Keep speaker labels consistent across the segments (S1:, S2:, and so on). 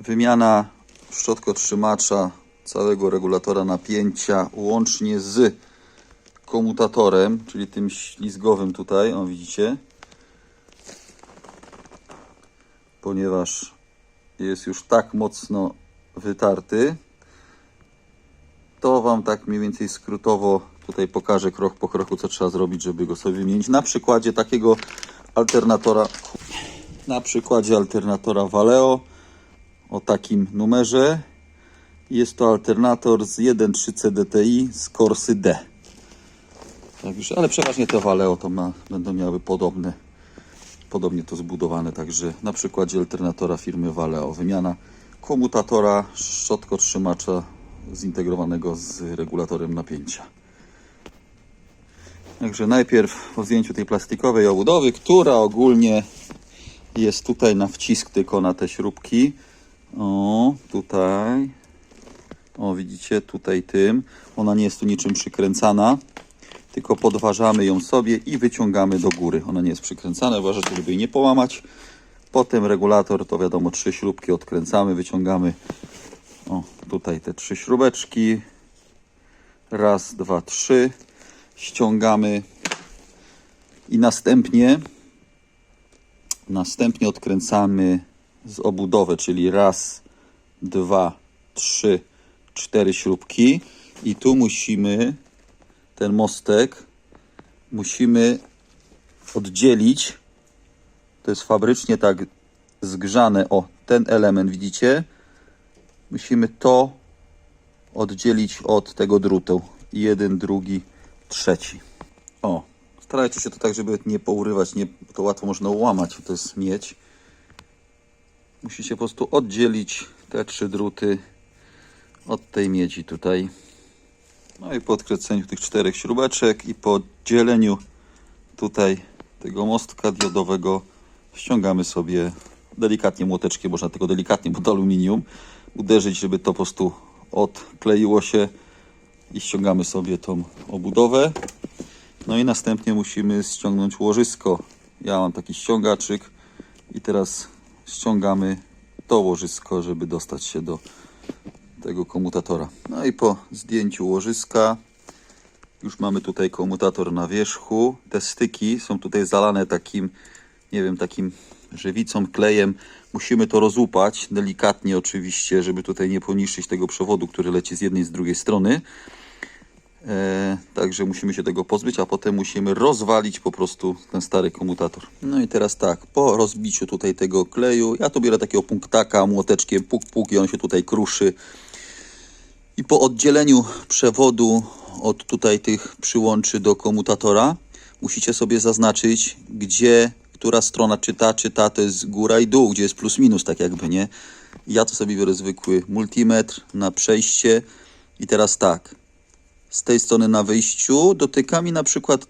S1: wymiana szczotkotrzymacza całego regulatora napięcia łącznie z komutatorem, czyli tym ślizgowym tutaj, o widzicie, ponieważ jest już tak mocno wytarty, to Wam tak mniej więcej skrótowo tutaj pokażę krok po kroku, co trzeba zrobić, żeby go sobie wymienić. Na przykładzie takiego alternatora, na przykładzie alternatora Valeo o takim numerze. Jest to alternator z 1.3 CDTI z Corsy D. Także, ale przeważnie te Valeo to ma, będą miały podobne, podobnie to zbudowane. Także na przykładzie alternatora firmy Valeo wymiana komutatora szczotkotrzymacza zintegrowanego z regulatorem napięcia. Także najpierw po zdjęciu tej plastikowej obudowy, która ogólnie jest tutaj na wcisk tylko na te śrubki. O, tutaj. O, widzicie, tutaj tym. Ona nie jest tu niczym przykręcana, tylko podważamy ją sobie i wyciągamy do góry. Ona nie jest przykręcana, uważajcie, żeby jej nie połamać. Potem regulator, to wiadomo, trzy śrubki odkręcamy, wyciągamy. O, tutaj te trzy śrubeczki. Raz, dwa, trzy. Ściągamy i następnie następnie odkręcamy z obudowy, czyli raz, dwa, trzy, cztery śrubki. I tu musimy ten mostek musimy oddzielić. To jest fabrycznie tak zgrzane o ten element widzicie? Musimy to oddzielić od tego drutu. Jeden, drugi, trzeci. O, starajcie się to tak, żeby nie pourywać, nie, to łatwo można ułamać, to jest miedź. Musicie po prostu oddzielić te trzy druty od tej miedzi tutaj. No i po odkręceniu tych czterech śrubeczek i po oddzieleniu tutaj tego mostka diodowego ściągamy sobie delikatnie młoteczkiem, można tego delikatnie, bo to aluminium, uderzyć, żeby to po prostu odkleiło się i ściągamy sobie tą obudowę. No i następnie musimy ściągnąć łożysko. Ja mam taki ściągaczyk i teraz ściągamy to łożysko, żeby dostać się do tego komutatora. No i po zdjęciu łożyska już mamy tutaj komutator na wierzchu. Te styki są tutaj zalane takim, nie wiem, takim żywicą, klejem. Musimy to rozłupać delikatnie oczywiście, żeby tutaj nie poniszczyć tego przewodu, który leci z jednej i z drugiej strony. E, także musimy się tego pozbyć, a potem musimy rozwalić po prostu ten stary komutator. No i teraz tak, po rozbiciu tutaj tego kleju, ja to biorę takiego punktaka młoteczkiem, puk puk i on się tutaj kruszy. I po oddzieleniu przewodu od tutaj tych przyłączy do komutatora, musicie sobie zaznaczyć, gdzie, która strona czyta, czyta, to jest góra i dół, gdzie jest plus minus, tak jakby, nie? Ja to sobie biorę zwykły multimetr na przejście i teraz tak, z tej strony na wyjściu dotykam i na przykład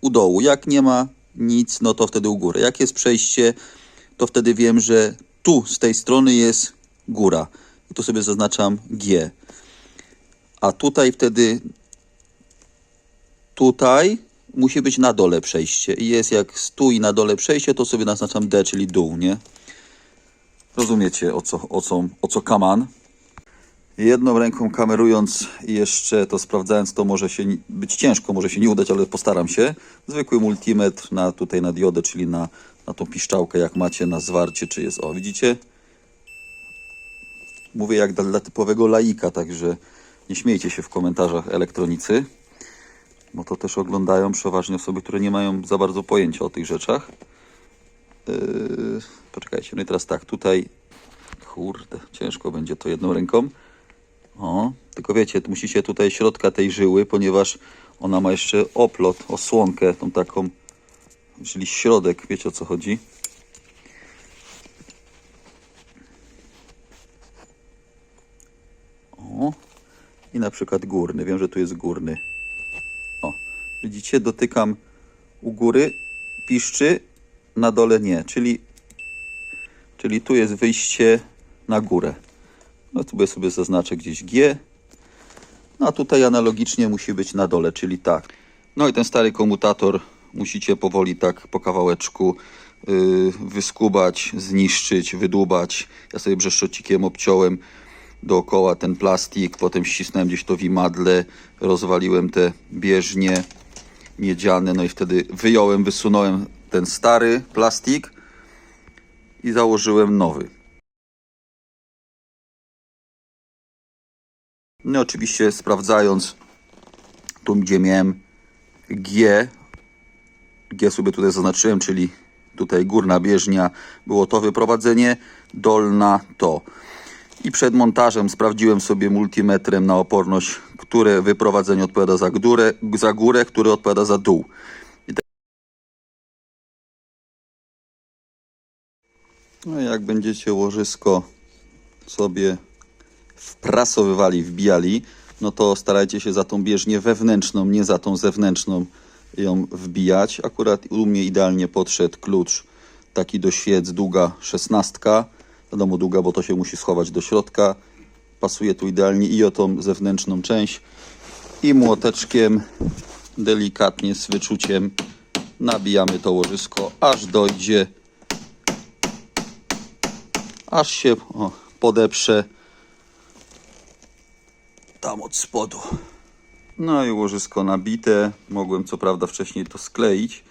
S1: u dołu. Jak nie ma nic, no to wtedy u góry. Jak jest przejście, to wtedy wiem, że tu z tej strony jest góra. I tu sobie zaznaczam G. A tutaj wtedy tutaj musi być na dole przejście. I jest jak i na dole przejście, to sobie naznaczam D, czyli dół, nie? Rozumiecie o co, o co, o co kaman? Jedną ręką kamerując i jeszcze to sprawdzając, to może się być ciężko, może się nie udać, ale postaram się. Zwykły multimetr na tutaj na diodę, czyli na, na tą piszczałkę, jak macie na zwarcie, czy jest, o widzicie? Mówię jak dla, dla typowego laika, także nie śmiejcie się w komentarzach elektronicy, bo to też oglądają przeważnie osoby, które nie mają za bardzo pojęcia o tych rzeczach. Yy, poczekajcie, no i teraz tak, tutaj, kurde, ciężko będzie to jedną ręką. O, tylko wiecie, musicie tutaj środka tej żyły, ponieważ ona ma jeszcze oplot, osłonkę, tą taką, czyli środek, wiecie o co chodzi. O, i na przykład górny, wiem, że tu jest górny. O, widzicie, dotykam u góry, piszczy, na dole nie, czyli, czyli tu jest wyjście na górę. No tu sobie zaznaczę gdzieś G. No a tutaj analogicznie musi być na dole, czyli tak. No i ten stary komutator musicie powoli tak po kawałeczku y, wyskubać, zniszczyć, wydłubać. Ja sobie brzeszczocikiem obciąłem dookoła ten plastik, potem ścisnąłem gdzieś to w imadle, rozwaliłem te bieżnie miedziane, no i wtedy wyjąłem, wysunąłem ten stary plastik i założyłem nowy. No oczywiście sprawdzając tu gdzie miałem G, G sobie tutaj zaznaczyłem, czyli tutaj górna bieżnia było to wyprowadzenie, dolna to. I przed montażem sprawdziłem sobie multimetrem na oporność, które wyprowadzenie odpowiada za górę, za górę które odpowiada za dół. Tak- No jak będziecie łożysko sobie wprasowywali, wbijali, no to starajcie się za tą bieżnię wewnętrzną, nie za tą zewnętrzną ją wbijać. Akurat u mnie idealnie podszedł klucz taki do świec, długa szesnastka. Wiadomo długa, bo to się musi schować do środka. Pasuje tu idealnie i o tą zewnętrzną część. I młoteczkiem delikatnie z wyczuciem nabijamy to łożysko, aż dojdzie, aż się o, podeprze tam od spodu. No i łożysko nabite. Mogłem co prawda wcześniej to skleić,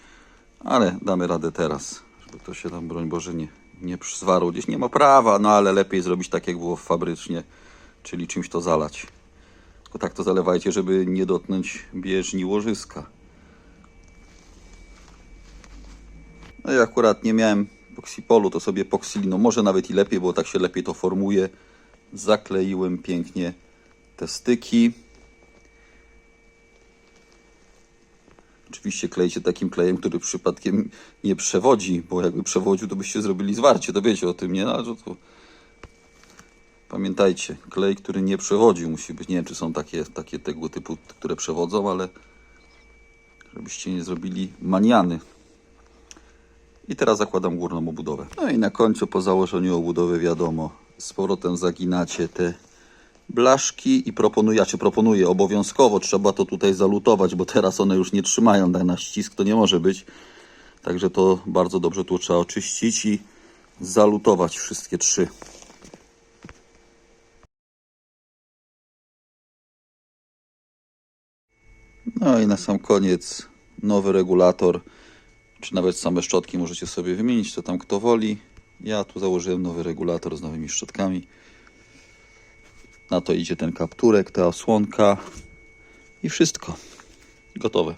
S1: ale damy radę teraz, żeby to się tam, broń Boże, nie, nie zwarło. Gdzieś nie ma prawa, no ale lepiej zrobić tak, jak było fabrycznie, czyli czymś to zalać. Tylko tak to zalewajcie, żeby nie dotknąć bieżni łożyska. No i akurat nie miałem poksipolu, to sobie poksiliną, może nawet i lepiej, bo tak się lepiej to formuje. Zakleiłem pięknie te styki. Oczywiście klejcie takim klejem, który przypadkiem nie przewodzi, bo jakby przewodził, to byście zrobili zwarcie, to wiecie o tym, nie? No, to... Pamiętajcie, klej, który nie przewodził, musi być, nie wiem, czy są takie, takie tego typu, które przewodzą, ale żebyście nie zrobili maniany. I teraz zakładam górną obudowę. No i na końcu po założeniu obudowy wiadomo, z powrotem zaginacie te blaszki i proponuję, czy proponuję obowiązkowo, trzeba to tutaj zalutować, bo teraz one już nie trzymają na ścisk, to nie może być. Także to bardzo dobrze tu trzeba oczyścić i zalutować wszystkie trzy. No i na sam koniec nowy regulator, czy nawet same szczotki możecie sobie wymienić, to tam kto woli. Ja tu założyłem nowy regulator z nowymi szczotkami. Na to idzie ten kapturek, ta osłonka i wszystko. Gotowe.